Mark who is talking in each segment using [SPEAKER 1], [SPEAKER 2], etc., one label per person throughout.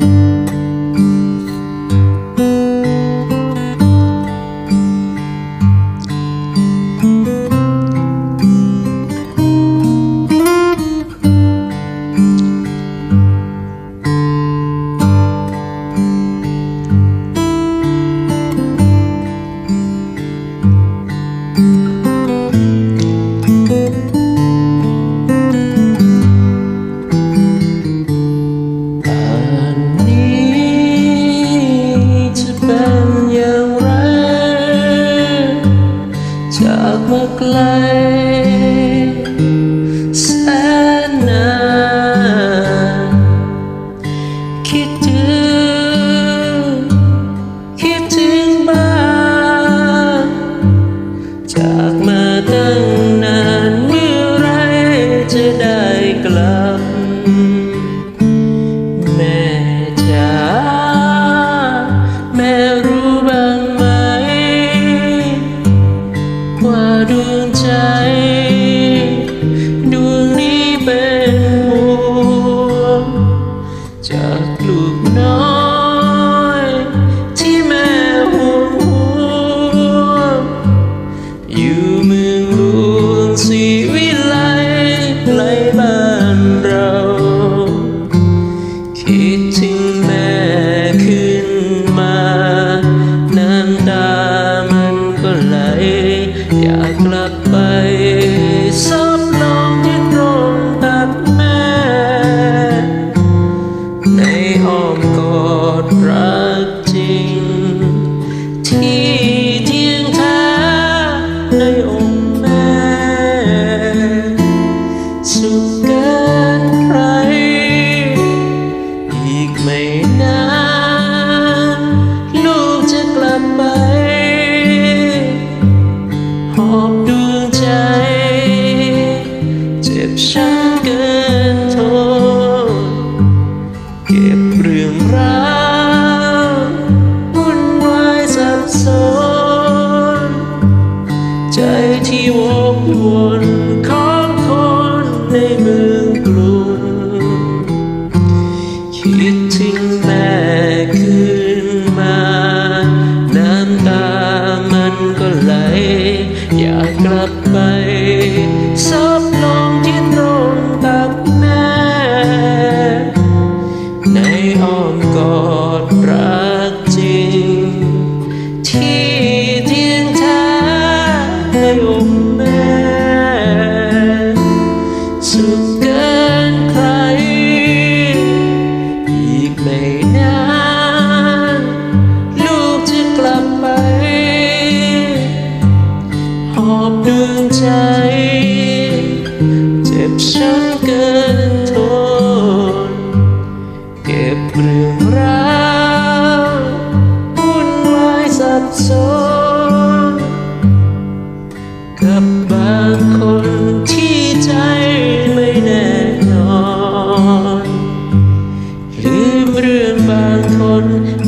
[SPEAKER 1] Thank you. อย่างไร จากมาไกลับไปสัก ที่วกวนของคนในเมืองกรุงคิดถึงแม่คืนมา น้ำตามันก็ไหล อยากกลับไปซับลงที่นรงตักแม่ ในอ้อมกอดรักจริงที่ Jesus.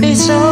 [SPEAKER 1] be so